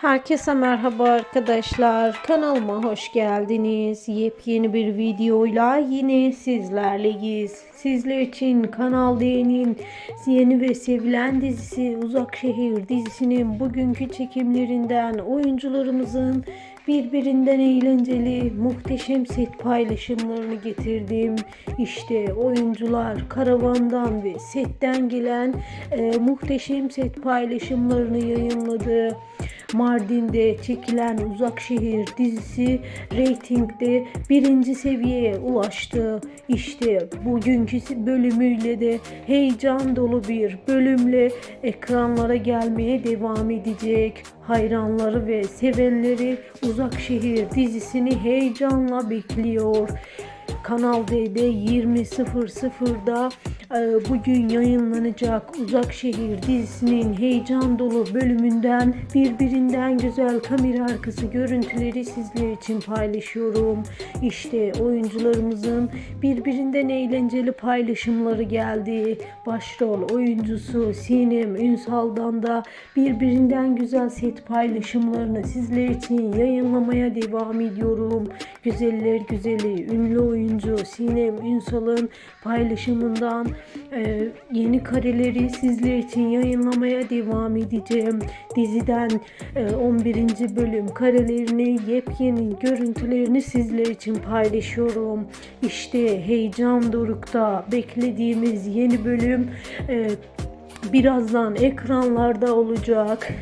Herkese merhaba arkadaşlar. Kanalıma hoş geldiniz. Yepyeni bir videoyla yine sizlerleyiz. Sizler için Kanal D'nin yeni ve sevilen dizisi Uzak Şehir dizisinin bugünkü çekimlerinden oyuncularımızın birbirinden eğlenceli muhteşem set paylaşımlarını getirdim. İşte oyuncular karavandan ve setten gelen e, muhteşem set paylaşımlarını yayınladı. Mardin'de çekilen Uzak Şehir dizisi reytingde birinci seviyeye ulaştı. İşte bugünkü bölümüyle de heyecan dolu bir bölümle ekranlara gelmeye devam edecek. Hayranları ve sevenleri Uzak Şehir dizisini heyecanla bekliyor. Kanal D'de 20.00'da e, bugün yayınlanacak Uzak Şehir dizisinin heyecan dolu bölümünden birbirinden güzel kamera arkası görüntüleri sizler için paylaşıyorum. İşte oyuncularımızın birbirinden eğlenceli paylaşımları geldi. Başrol oyuncusu Sinem Ünsal'dan da birbirinden güzel set paylaşımlarını sizler için yayınlamaya devam ediyorum. Güzeller güzeli ünlü oyuncu Sinem Ünsal'ın paylaşımından e, yeni kareleri sizler için yayınlamaya devam edeceğim. Diziden e, 11. bölüm karelerini, yepyeni görüntülerini sizler için paylaşıyorum. İşte heyecan dorukta beklediğimiz yeni bölüm e, birazdan ekranlarda olacak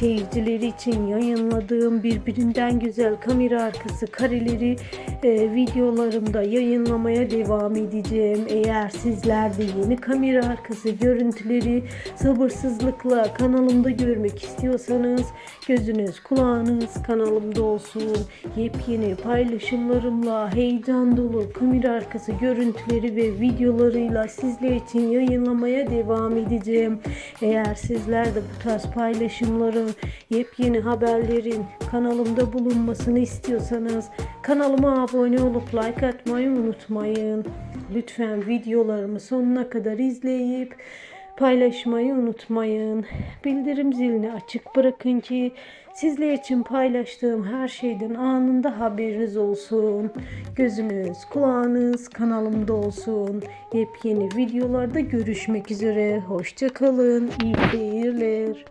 seyircileri için yayınladığım birbirinden güzel kamera arkası kareleri e, videolarımda yayınlamaya devam edeceğim. Eğer sizler de yeni kamera arkası görüntüleri sabırsızlıkla kanalımda görmek istiyorsanız gözünüz kulağınız kanalımda olsun. Yepyeni paylaşımlarımla heyecan dolu kamera arkası görüntüleri ve videolarıyla sizler için yayınlamaya devam edeceğim. Eğer sizler de bu tarz paylaşımları yepyeni haberlerin kanalımda bulunmasını istiyorsanız kanalıma abone olup like atmayı unutmayın. Lütfen videolarımı sonuna kadar izleyip paylaşmayı unutmayın. Bildirim zilini açık bırakın ki sizler için paylaştığım her şeyden anında haberiniz olsun. Gözünüz, kulağınız kanalımda olsun. Yepyeni videolarda görüşmek üzere. Hoşçakalın. İyi seyirler.